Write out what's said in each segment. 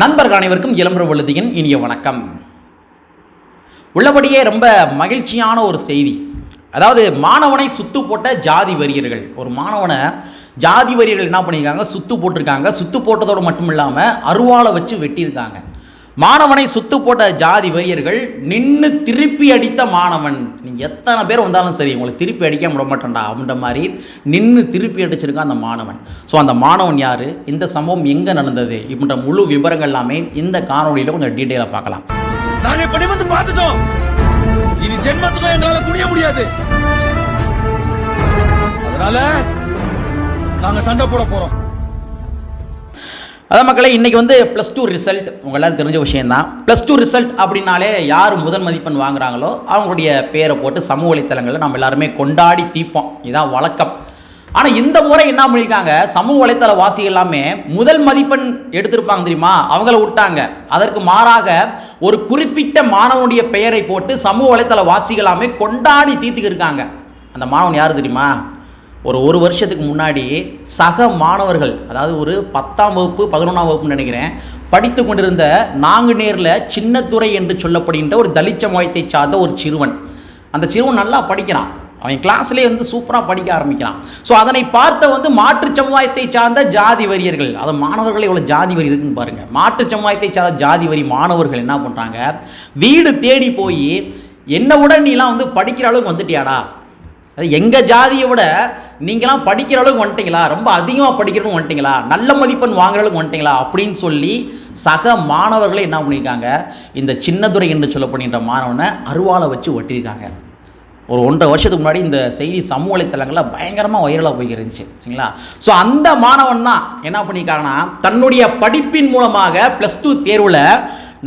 நண்பர்கள் அனைவருக்கும் இளம்பர விழுதியின் இனிய வணக்கம். உள்ளபடியே ரொம்ப மகிழ்ச்சியான ஒரு செய்தி. அதாவது மாணவனை சுத்து போட்ட ஜாதி வரியர்கள் ஒரு மாணவனை ஜாதி வரியர்கள் என்ன பண்ணியிருக்காங்க? சுத்து போட்டிருக்காங்க. சுத்து போட்டதோடு மட்டும் இல்லாமல் அருவாளை வச்சு வெட்டியிருக்காங்க. மாணவனை சுத்து போட்ட ஜாதி வரியர்கள் நின்று திருப்பி அடித்த மாணவன். நீங்கள் எத்தனை பேர் வந்தாலும் சரி உங்களை திருப்பி அடிக்க விட மாட்டேன்டா அப்படின்ற மாதிரி நின்று திருப்பி அடிச்சிருக்கான் அந்த மாணவன். ஸோ அந்த மாணவன் யார்? இந்த சம்பவம் எங்கே நடந்தது? இப்படின்ற முழு விவரங்கள் எல்லாமே இந்த காணொலியில் கொஞ்சம் டீட்டெயிலாக பார்க்கலாம். நாங்கள் இப்படி வந்து பார்த்துட்டோம். இனி ஜென்மத்துக்கும் எங்களால குனிய முடியாது. அதனால நாங்க சண்டை போட போறோம். அதான் மக்களே இன்றைக்கி வந்து ப்ளஸ் டூ ரிசல்ட் உங்களால் தெரிஞ்ச விஷயம்தான். ப்ளஸ் டூ ரிசல்ட் அப்படின்னாலே யார் முதல் மதிப்பெண் வாங்குறாங்களோ அவங்களுடைய பேரை போட்டு சமூக வலைத்தளங்களில் நம்ம எல்லாருமே கொண்டாடி தீப்போம் இதுதான் வழக்கம். ஆனால் இந்த முறை என்ன பண்ணியிருக்காங்க சமூக வலைத்தள வாசிகள் எல்லாமே முதல் மதிப்பெண் எடுத்திருப்பாங்க தெரியுமா? அவங்கள விட்டாங்க. அதற்கு மாறாக ஒரு குறிப்பிட்ட மாணவனுடைய பெயரை போட்டு சமூக வலைத்தள வாசிகள் எல்லாமே கொண்டாடி தீர்த்துக்கிருக்காங்க. அந்த மாணவன் யார் தெரியுமா? ஒரு ஒரு வருஷத்துக்கு முன்னாடி சக மாணவர்கள் அதாவது ஒரு பத்தாம் வகுப்பு பதினொன்றாம் வகுப்புன்னு நினைக்கிறேன் படித்து கொண்டிருந்த நாங்குநேரில் சின்னத்துறை என்று சொல்லப்படுகின்ற ஒரு தலித் சமுதாயத்தை சார்ந்த ஒரு சிறுவன். அந்த சிறுவன் நல்லா படிக்கிறான். அவன் கிளாஸ்லேயே வந்து சூப்பராக படிக்க ஆரம்பிக்கிறான். ஸோ அதனை பார்த்த வந்து மாற்றுச் சமுதாயத்தை சார்ந்த ஜாதி வரியர்கள் அது மாணவர்களே இவ்வளோ ஜாதி வரி இருக்குன்னு பாருங்கள் மாற்றுச் சமுதாயத்தை சார்ந்த ஜாதி வரி மாணவர்கள் என்ன பண்ணுறாங்க வீடு தேடி போய் என்னை விட நீலாம் வந்து படிக்கிற அளவுக்கு வந்துட்டியாடா? அது எங்கள் ஜாதியை விட நீங்களாம் படிக்கிற அளவுக்கு வந்துட்டீங்களா? ரொம்ப அதிகமாக படிக்கிறவங்க வந்துட்டீங்களா? நல்ல மதிப்பெண் வாங்குற அளவுக்கு வந்துட்டீங்களா? அப்படின்னு சொல்லி சக மாணவர்களே என்ன பண்ணியிருக்காங்க? இந்த சின்னதுரை என்று சொல்லப்படுகின்ற மாணவனை அருவாளை வச்சு ஒட்டியிருக்காங்க. ஒரு ஒன்றரை வருஷத்துக்கு முன்னாடி இந்த செய்தி சமூக வலைத்தளங்களில் பயங்கரமாக வைரலாக போயிருந்துச்சு சரிங்களா? ஸோ அந்த மாணவன் தான் என்ன பண்ணியிருக்காங்கன்னா தன்னுடைய படிப்பின் மூலமாக ப்ளஸ் டூ தேர்வில்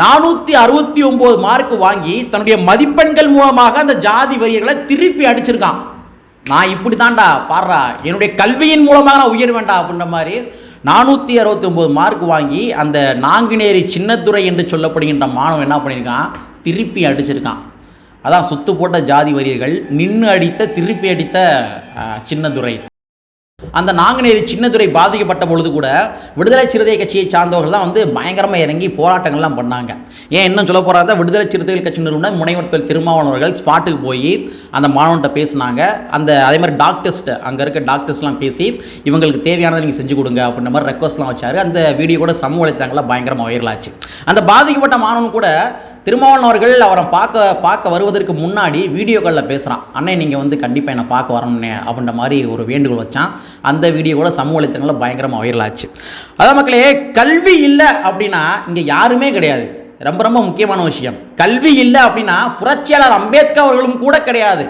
நானூற்றி அறுபத்தி ஒம்பது மார்க் வாங்கி தன்னுடைய மதிப்பெண்கள் மூலமாக அந்த ஜாதி வரியர்களை திருப்பி அடிச்சிருக்கான். நான் இப்படி தான்டா பாடுறா. என்னுடைய கல்வியின் மூலமாக நான் உயர் வேண்டாம் அப்படின்ற மாதிரி நானூற்றி அறுபத்தி ஒம்பது மார்க் வாங்கி அந்த நாங்குநேரி சின்னத்துறை என்று சொல்லப்படுகின்ற மாணவன் என்ன பண்ணியிருக்கான்? திருப்பி அடிச்சிருக்கான். அதான் சுத்து போட்ட ஜாதி வரியர்கள் நின்று அடித்த திருப்பி அடித்த சின்னதுரை அந்த நாங்குநேரி சின்னதுரை பாதிக்கப்பட்ட பொழுது கூட விடுதலை சிறுத்தை கட்சியை சார்ந்தவர்கள் தான் வந்து பயங்கரமாக இறங்கி போராட்டங்கள்லாம் பண்ணாங்க. ஏன் இன்னும் சொல்ல போகிறாங்க விடுதலை சிறுத்தைகள் கட்சி நிறுவனம் முனைவர்த்தல் திருமாவளவர்கள் ஸ்பாட்டுக்கு போய் அந்த மாணவன்கிட்ட பேசினாங்க. அந்த அதே மாதிரி டாக்டர்ஸ்ட்டு அங்கே இருக்க டாக்டர்ஸ்லாம் பேசி இவங்களுக்கு தேவையானதை நீங்கள் செஞ்சு கொடுங்க அப்படின்ற மாதிரி ரெக்வஸ்ட்லாம் வச்சாரு. அந்த வீடியோ கூட சமூக வலைத்தளங்களில் பயங்கரமாக வைரலாச்சு அந்த பாதிக்கப்பட்ட மாணவன் கூட திருமாவன் அவர்கள் அவரை பார்க்க பார்க்க வருவதற்கு முன்னாடி வீடியோக்களில் பேசுகிறான் அண்ணே நீங்கள் வந்து கண்டிப்பாக என்னை பார்க்க வரணும்னே அப்படின்ற மாதிரி ஒரு வேண்டுகோள் வச்சான். அந்த வீடியோ கூட சமூக வலைத்தளங்களில் பயங்கரமாக வைரலாச்சு அதான் மக்களே கல்வி இல்லை அப்படின்னா இங்கே யாருமே கிடையாது. ரொம்ப ரொம்ப முக்கியமான விஷயம். கல்வி இல்லை அப்படின்னா புரட்சியாளர் அம்பேத்கர் அவர்களும் கூட கிடையாது.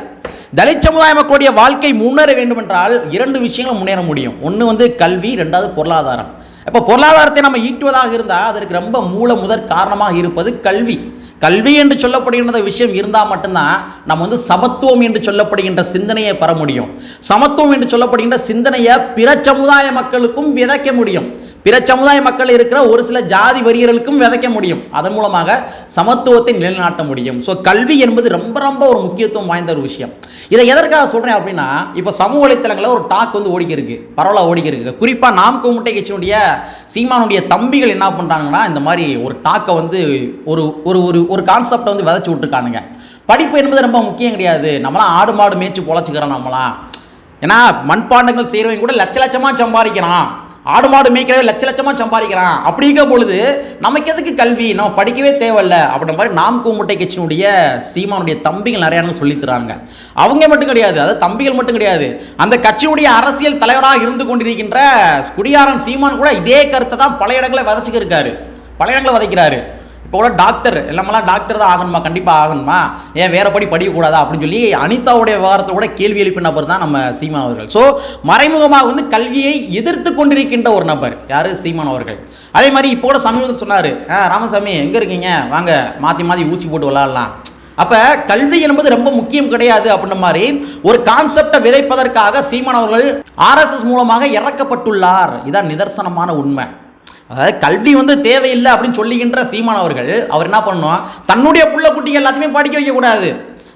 தலித் சமுதாய மக்களுடைய வாழ்க்கை முன்னேற வேண்டும் என்றால் இரண்டு விஷயங்களும் முன்னேற முடியும். ஒன்று வந்து கல்வி ரெண்டாவது பொருளாதாரம். இப்போ பொருளாதாரத்தை நம்ம ஈட்டுவதாக இருந்தால் அதற்கு ரொம்ப மூல முதற் காரணமாக இருப்பது கல்வி. கல்வி என்று சொல்லப்படுகின்ற விஷயம் இருந்தால் மட்டும்தான் நம்ம வந்து சமத்துவம் என்று சொல்லப்படுகின்ற சிந்தனையை பெற முடியும். சமத்துவம் என்று சொல்லப்படுகின்ற சிந்தனையை பிற சமுதாய மக்களுக்கும் விதைக்க முடியும். பிற சமுதாய மக்கள் இருக்கிற ஒரு சில ஜாதி வரியர்களுக்கும் விதைக்க முடியும். அதன் மூலமாக சமத்துவத்தை நிலைநாட்ட முடியும். ஸோ கல்வி என்பது ரொம்ப ரொம்ப ஒரு முக்கியத்துவம் வாய்ந்த ஒரு விஷயம். இதை எதற்காக சொல்கிறேன் அப்படின்னா இப்போ சமூக வலைத்தளங்களில் ஒரு டாக் வந்து ஓடிக்க இருக்கு பரவலாக ஓடிக்க இருக்கு குறிப்பாக நாம் குமுட்டை கட்சியினுடைய சீமானுடைய தம்பிகள் என்ன பண்ணுறாங்கன்னா இந்த மாதிரி ஒரு டாக்கை வந்து ஒரு ஒரு ஒரு ஒரு கான்செப்டை வந்து விதைச்சி விட்டுருக்கானுங்க. படிப்பு என்பது ரொம்ப முக்கியம் கிடையாது. நம்மளாம் ஆடு மாடு மேய்ச்சி பொழைச்சிக்கிறோம் நம்மளாம். ஏன்னா மண்பாண்டங்கள் செய்கிறவங்க கூட லட்ச லட்சமாக சம்பாதிக்கிறான். ஆடு மாடு மேய்க்கிறவன் லட்ச லட்சமாக சம்பாதிக்கிறான். அப்படிங்கிற பொழுது நமக்கு எதுக்கு கல்வி? நம்ம படிக்கவே தேவையில்ல. அப்படின்ற மாதிரி நாம் கூமுட்டை கட்சியினுடைய சீமானுடைய தம்பிகள் நிறைய சொல்லித்தராங்க சொல்லித் தராங்க. அவங்க மட்டும் கிடையாது. அதாவது தம்பிகள் மட்டும் கிடையாது. அந்த கட்சியுடைய அரசியல் தலைவராக இருந்து கொண்டிருக்கின்ற குடியாரன் சீமான் கூட இதே கருத்தை தான் பல இடங்களை விதைச்சிக்க இருக்காரு பல இடங்களை விதைக்கிறாரு. இப்போ கூட டாக்டர் எல்லாமெல்லாம் டாக்டர் தான் ஆகணுமா? கண்டிப்பாக ஆகணுமா? ஏன் வேற படி படிக்கக்கூடாதா? அப்படின்னு சொல்லி அனிதாவுடைய விவகாரத்தை கூட கேள்வி எழுப்பின நபர் தான் நம்ம சீமான் அவர்கள். ஸோ மறைமுகமாக வந்து கல்வியை எதிர்த்து கொண்டிருக்கின்ற ஒரு நபர். யார்? சீமான் அவர்கள். அதே மாதிரி இப்போ கூட சமீபத்தில் சொன்னார் ராமசாமி எங்கே இருக்கீங்க? வாங்க மாற்றி மாற்றி ஊசி போட்டு விளாட்லாம் அப்போ கல்வி என்பது ரொம்ப முக்கியம் கிடையாது அப்படின்ற மாதிரி ஒரு கான்செப்டை விதைப்பதற்காக சீமான் அவர்கள் ஆர்எஸ்எஸ் மூலமாக இறக்கப்பட்டுள்ளார். இதான் நிதர்சனமான உண்மை. அதாவது கல்வி வந்து தேவையில்லை அப்படின்னு சொல்லுகின்ற சீமான் அவர்கள் அவர் என்ன பண்ணணும் தன்னுடைய புள்ள குட்டி எல்லாத்தையுமே படிக்க வைக்கக்கூடாது.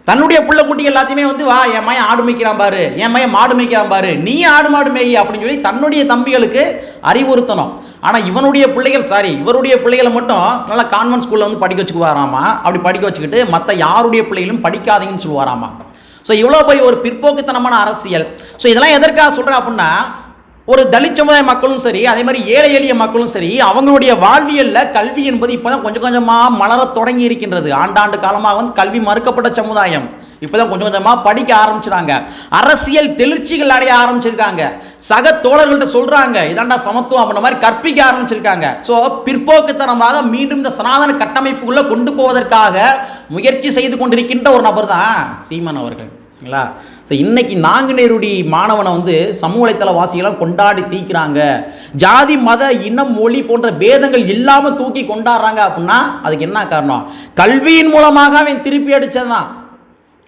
தன்னுடைய புள்ள குட்டி எல்லாத்தையுமே வந்து வா என் மையன் ஆடு மேய்க்கிறான் பாரு என் மையன் மாடு மேய்க்கிறான் பாரு நீ ஆடு மாடு மேய் அப்படின்னு சொல்லி தன்னுடைய தம்பிகளுக்கு அறிவுறுத்தணும். ஆனால் இவனுடைய பிள்ளைகள் சாரி இவருடைய பிள்ளைகளை மட்டும் நல்லா கான்வென்ட் ஸ்கூலில் வந்து படிக்க வச்சுக்குவாராமா? அப்படி படிக்க வச்சுக்கிட்டு மற்ற யாருடைய பிள்ளைகளும் படிக்காதீங்கன்னு சொல்லுவாராமா? ஸோ இவ்வளோ பெரிய ஒரு பிற்போக்குத்தனமான அரசியல். ஸோ இதெல்லாம் எதற்காக சொல்கிறேன் அப்படின்னா ஒரு தலித் சமுதாய மக்களும் சரி அதே மாதிரி ஏழை எளிய மக்களும் சரி அவங்களுடைய வாழ்வியலில் கல்வி என்பது இப்போதான் கொஞ்சம் கொஞ்சமாக மலரத் தொடங்கி இருக்கின்றது. ஆண்டாண்டு காலமாக வந்து கல்வி மறுக்கப்பட்ட சமுதாயம். இப்போதான் கொஞ்சம் கொஞ்சமாக படிக்க ஆரம்பிச்சுறாங்க. அரசியல் தெளிர்ச்சிகள் அடைய ஆரம்பிச்சிருக்காங்க. சக தோழர்கள்ட்ட சொல்கிறாங்க இதாண்டா சமத்துவம் அப்படின்ற மாதிரி கற்பிக்க ஆரம்பிச்சிருக்காங்க. ஸோ பிற்போக்குத்தனமாக மீண்டும் இந்த சனாதன கட்டமைப்புக்குள்ளே கொண்டு போவதற்காக முயற்சி செய்து கொண்டிருக்கின்ற ஒரு நபர் தான் சீமன் அவர்கள். சரிங்களா ஸோ இன்றைக்கி நாங்குநேருடி மாணவனை வந்து சமூக வலைத்தள கொண்டாடி தீக்கிறாங்க. ஜாதி மத இனம் மொழி போன்ற பேதங்கள் இல்லாமல் தூக்கி கொண்டாடுறாங்க அப்படின்னா அதுக்கு என்ன காரணம்? கல்வியின் மூலமாக அவன் திருப்பி அடித்ததுதான்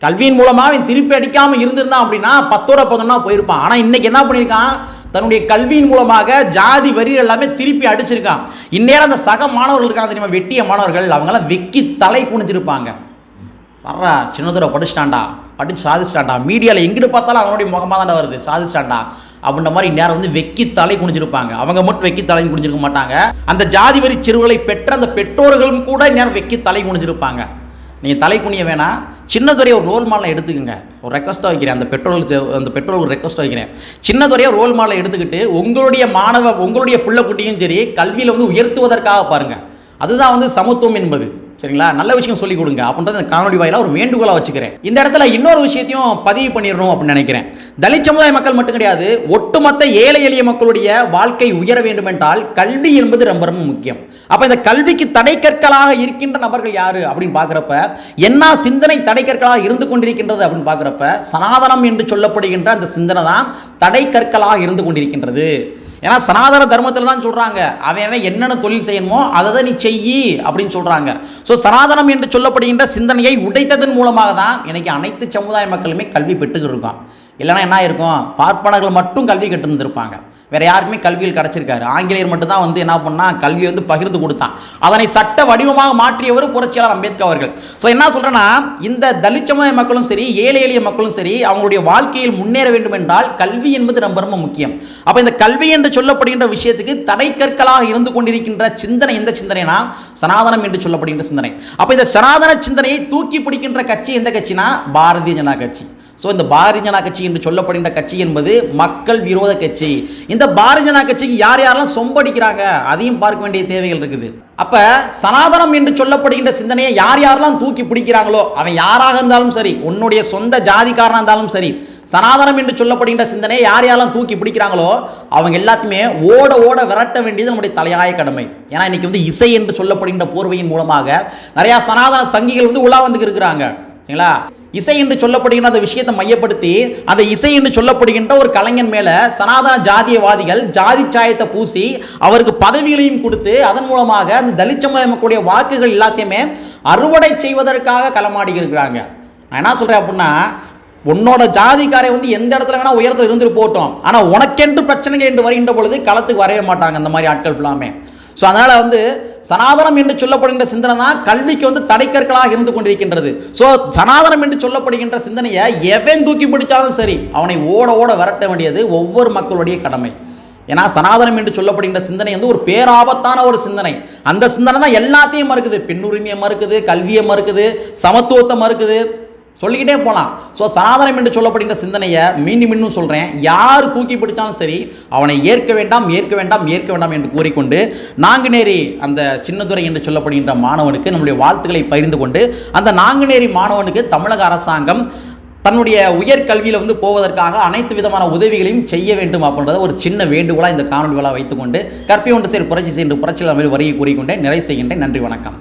கல்வியின் மூலமாக அவன் திருப்பி அடிக்காமல் இருந்திருந்தான் அப்படின்னா பத்தோட பக்கம்னா போயிருப்பான். ஆனால் இன்னைக்கு என்ன பண்ணியிருக்கான்? தன்னுடைய கல்வியின் மூலமாக ஜாதி வரி எல்லாமே திருப்பி அடிச்சிருக்கான். இந்நேரம் அந்த சக மாணவர்கள் இருக்காங்க தெரியுமா? வெட்டிய மாணவர்கள் அவங்களாம் வெக்கி தலை குனிஞ்சிருப்பாங்க. வர்றா சின்னதுரை படிச்சிட்டான்டா படிச்சு சாதிச்சிட்டான்டா. மீடியாவில் எங்கிட்டு பார்த்தாலும் அவனுடைய முகமாக தானே வருது சாதிச்சிட்டான்டா. அப்படின்ற மாதிரி நேரம் வந்து வெக்கி தலை குனிஞ்சிருப்பாங்க. அவங்க மட்டும் வெக்கி தலை குனிஞ்சிருக்க மாட்டாங்க. அந்த ஜாதி வரி சிறுவர்களை பெற்ற அந்த பெற்றோர்களும் கூட நேரம் வெக்கி தலை குனிஞ்சிருப்பாங்க. நீங்கள் தலை குனிய வேணாம். சின்னதுரையை ஒரு ரோல் மாடலை எடுத்துக்கங்க. ஒரு ரெக்வஸ்ட்டாக வைக்கிறேன் அந்த பெட்ரோலுக்கு அந்த பெட்ரோலுக்கு ரெக்வஸ்ட்டாக வைக்கிறேன் சின்னதுரையை ரோல் மாடலை எடுத்துக்கிட்டு உங்களுடைய மாணவ உங்களுடைய பிள்ளைக்குட்டியும் சரி கல்வியில் வந்து உயர்த்துவதற்காக பாருங்கள் அதுதான் வந்து சமத்துவம் என்பது. சரிங்களா? நல்ல விஷயம் சொல்லிக் கொடுங்க. அப்படின்றத இந்த காணொலி வாயிலாக ஒரு வேண்டுகோளாக வச்சுக்கிறேன். இந்த இடத்துல இன்னொரு விஷயத்தையும் பதிவு பண்ணிடணும் அப்படின்னு நினைக்கிறேன். தலித் சமுதாய மக்கள் மட்டும் கிடையாது ஒட்டுமொத்த ஏழை எளிய மக்களுடைய வாழ்க்கை உயர வேண்டும் என்றால் கல்வி என்பது ரொம்ப ரொம்ப முக்கியம். அப்போ இந்த கல்விக்கு தடை கற்களாக இருக்கின்ற நபர்கள் யாரு அப்படின்னு பார்க்குறப்ப என்ன சிந்தனை தடை கற்களாக இருந்து கொண்டிருக்கின்றது அப்படின்னு பார்க்குறப்ப சனாதனம் என்று சொல்லப்படுகின்ற அந்த சிந்தனை தான் தடை கற்களாக இருந்து கொண்டிருக்கின்றது. ஏன்னா சனாதன தர்மத்தில் தான் சொல்கிறாங்க அவன் அவன் என்னென்ன தொழில் செய்யணுமோ அதை தான் நீ செய்யி அப்படின்னு சொல்கிறாங்க ஸோ சனாதனம் என்று சொல்லப்படுகின்ற சிந்தனையை உடைத்ததன் மூலமாக தான் இன்றைக்கி அனைத்து சமுதாய மக்களுமே கல்வி பெற்றுக்கிட்டு இருக்கோம் இல்லைன்னா என்ன இருக்கும் பார்ப்பனர்கள் மட்டும் கல்வி கற்று இருந்திருப்பாங்க. வேறு யாருக்குமே கல்வியில் கிடச்சிருக்காரு. ஆங்கிலேயர் மட்டும்தான் வந்து என்ன பண்ணால் கல்வியை வந்து பகிர்ந்து கொடுத்தான். அதனை சட்ட வடிவமாக மாற்றியவர் புரட்சியாளர் அம்பேத்கர் அவர்கள். ஸோ என்ன சொல்கிறேன்னா இந்த தலித் சமுதாய மக்களும் சரி ஏழை எளிய மக்களும் சரி அவங்களுடைய வாழ்க்கையில் முன்னேற வேண்டும் என்றால் கல்வி என்பது ரொம்ப ரொம்ப முக்கியம். அப்போ இந்த கல்வி என்று சொல்லப்படுகின்ற விஷயத்துக்கு தடை கற்களாக இருந்து கொண்டிருக்கின்ற சிந்தனை எந்த சிந்தனைனா சனாதனம் என்று சொல்லப்படுகின்ற சிந்தனை. அப்போ இந்த சனாதன சிந்தனையை தூக்கி பிடிக்கின்ற கட்சி எந்த கட்சினா பாரதிய ஜனதா கட்சி. ஸோ இந்த பாரதிய ஜனதா கட்சி என்று சொல்லப்படுகின்ற கட்சி என்பது மக்கள் விரோத கட்சி. இந்த பாரதிய ஜனதா கட்சிக்கு யார் யாரெல்லாம் சொம்படிக்கிறாங்க? அதையும் பார்க்க வேண்டிய தேவைகள் இருக்குது. அப்ப சனாதனம் என்று சொல்லப்படுகின்ற சிந்தனையை யார் யாரெல்லாம் தூக்கி பிடிக்கிறாங்களோ அவன் யாராக இருந்தாலும் சரி உன்னுடைய சொந்த ஜாதிக்காரனாக இருந்தாலும் சரி சனாதனம் என்று சொல்லப்படுகின்ற சிந்தனையை யார் யாரெல்லாம் தூக்கி பிடிக்கிறாங்களோ அவங்க எல்லாத்தையுமே ஓட ஓட விரட்ட வேண்டியது நம்முடைய தலையாய கடமை. ஏன்னா இன்னைக்கு வந்து இசை என்று சொல்லப்படுகின்ற போர்வையின் மூலமாக நிறைய சனாதன சங்கிகள் வந்து உலா வந்துக்கு இருக்கிறாங்க. சரிங்களா? இசை என்று சொல்லப்படுகின்ற அந்த விஷயத்தை மையப்படுத்தி அந்த இசை என்று சொல்லப்படுகின்ற ஒரு கலைஞன் மேல சனாதன ஜாதியவாதிகள் ஜாதி சாயத்தை பூசி அவருக்கு பதவிகளையும் கொடுத்து அதன் மூலமாக அந்த தலித் சமுதாய மக்களுடைய வாக்குகள் எல்லாத்தையுமே அறுவடை செய்வதற்காக களமாடி இருக்கிறாங்க. நான் என்ன சொல்றேன் அப்படின்னா உன்னோட ஜாதிக்காரை வந்து எந்த இடத்துல வேணா உயரத்தில் இருந்துட்டு போட்டோம் ஆனால் உனக்கென்று பிரச்சனைகள் என்று வருகின்ற பொழுது களத்துக்கு வரவே மாட்டாங்க அந்த மாதிரி ஆட்கள் ஃபுல்லாமே ஸோ அதனால் வந்து சனாதனம் என்று சொல்லப்படுகின்ற சிந்தனை தான் கல்விக்கு வந்து தடைக்கற்களாக இருந்து கொண்டிருக்கின்றது. ஸோ சனாதனம் என்று சொல்லப்படுகின்ற சிந்தனையை எவன் தூக்கி பிடிச்சாலும் சரி அவனை ஓட ஓட விரட்ட வேண்டியது ஒவ்வொரு மக்களுடைய கடமை. ஏன்னா சனாதனம் என்று சொல்லப்படுகின்ற சிந்தனை வந்து ஒரு பேராபத்தான ஒரு சிந்தனை. அந்த சிந்தனை தான் எல்லாத்தையும் மறுக்குது. பெண்ணுரிமையை மறுக்குது கல்வியை மறுக்குது சமத்துவத்தை மறுக்குது. சொல்லிக்கிட்டே போகலாம் ஸோ சனாதனம் என்று சொல்லப்படுகின்ற சிந்தனையை மீண்டும் மீண்டும் சொல்கிறேன் யார் தூக்கி பிடித்தாலும் சரி அவனை ஏற்க வேண்டாம் ஏற்க வேண்டாம் ஏற்க வேண்டாம் என்று கூறிக்கொண்டு நாங்குநேரி அந்த சின்னதுரை என்று சொல்லப்படுகின்ற மாணவனுக்கு நம்முடைய வாழ்த்துக்களை பகிர்ந்து கொண்டு அந்த நாங்குநேரி மாணவனுக்கு தமிழக அரசாங்கம் தன்னுடைய உயர்கல்வியில் வந்து போவதற்காக அனைத்து விதமான உதவிகளையும் செய்ய வேண்டும் அப்படின்றத ஒரு சின்ன வேண்டுகோளாக இந்த காணொலி விழா வைத்துக்கொண்டு கற்பியொன்று சேர் புரட்சி சென்று புரட்சியில் வருகை கூறிக்கொண்டே நிறைவு செய்கின்றேன். நன்றி வணக்கம்.